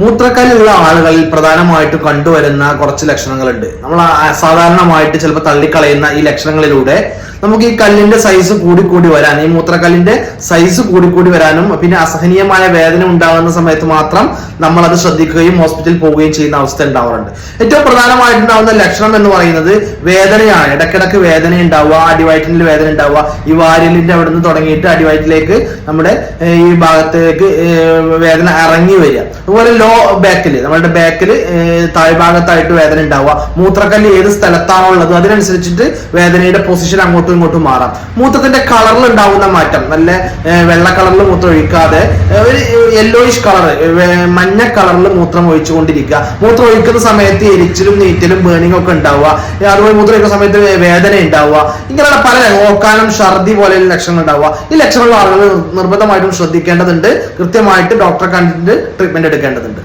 മൂത്രക്കല്ലുള്ള ആളുകളിൽ പ്രധാനമായിട്ടും കണ്ടുവരുന്ന കുറച്ച് ലക്ഷണങ്ങളുണ്ട്. നമ്മൾ സാധാരണമായിട്ട് ചിലപ്പോൾ തള്ളിക്കളയുന്ന ഈ ലക്ഷണങ്ങളിലൂടെ നമുക്ക് ഈ കല്ലിന്റെ സൈസ് കൂടിക്കൂടി കൂടി വരാൻ ഈ മൂത്രക്കല്ലിന്റെ സൈസ് കൂടിക്കൂടി കൂടി വരാനും പിന്നെ അസഹനീയമായ വേദന ഉണ്ടാകുന്ന സമയത്ത് മാത്രം നമ്മൾ അത് ശ്രദ്ധിക്കുകയും ഹോസ്പിറ്റലിൽ പോവുകയും ചെയ്യുന്ന അവസ്ഥ ഉണ്ടാവാറുണ്ട്. ഏറ്റവും പ്രധാനമായിട്ടുണ്ടാവുന്ന ലക്ഷണം എന്ന് പറയുന്നത് വേദനയാണ്. ഇടക്കിടക്ക് വേദന ഉണ്ടാവുക അടിവയറ്റിൽ വേദന ഉണ്ടാവുക. ഈ വാര്യലിന്റെ അവിടെ നിന്ന് തുടങ്ങിയിട്ട് അടിവയറ്റിലേക്ക് നമ്മുടെ ഈ ഭാഗത്തേക്ക് വേദന ഇറങ്ങി വരിക. അതുപോലെ ലോ ബാക്കിൽ നമ്മുടെ ബാക്കിൽ താഴ്ഭാഗത്തായിട്ട് വേദന ഉണ്ടാവുക. മൂത്രക്കല്ല് ഏത് സ്ഥലത്താണുള്ളത് അതിനനുസരിച്ചിട്ട് വേദനയുടെ പൊസിഷൻ അങ്ങോട്ടും ഇങ്ങോട്ടും മാറാം. മൂത്രത്തിന്റെ കളറിൽ ഉണ്ടാവുന്ന മാറ്റം. നല്ല വെള്ള കളറിൽ മൂത്രം ഒഴിക്കാതെ ഒരു യെല്ലോയിഷ് കളർ മഞ്ഞ കളറിൽ മൂത്രം ഒഴിച്ചുകൊണ്ടിരിക്കുക. മൂത്രം ഒഴിക്കുന്ന സമയത്ത് എരിച്ചിലും നീറ്റലും ബേണിംഗ് ഒക്കെ ഉണ്ടാവുക. അതുപോലെ മൂത്രം ഒഴിക്കുന്ന സമയത്ത് വേദന ഉണ്ടാവുക. ഇങ്ങനെയുള്ള പല ഓക്കാനം ഛർദി പോലെയുള്ള ലക്ഷണങ്ങൾ ഉണ്ടാവുക. ഈ ലക്ഷണങ്ങൾ ആളുകൾ നിർബന്ധമായിട്ടും ശ്രദ്ധിക്കേണ്ടതുണ്ട്. കൃത്യമായിട്ട് ഡോക്ടറെ കണ്ടിട്ട് ട്രീറ്റ്മെന്റ് എടുക്കേണ്ടതുണ്ട്.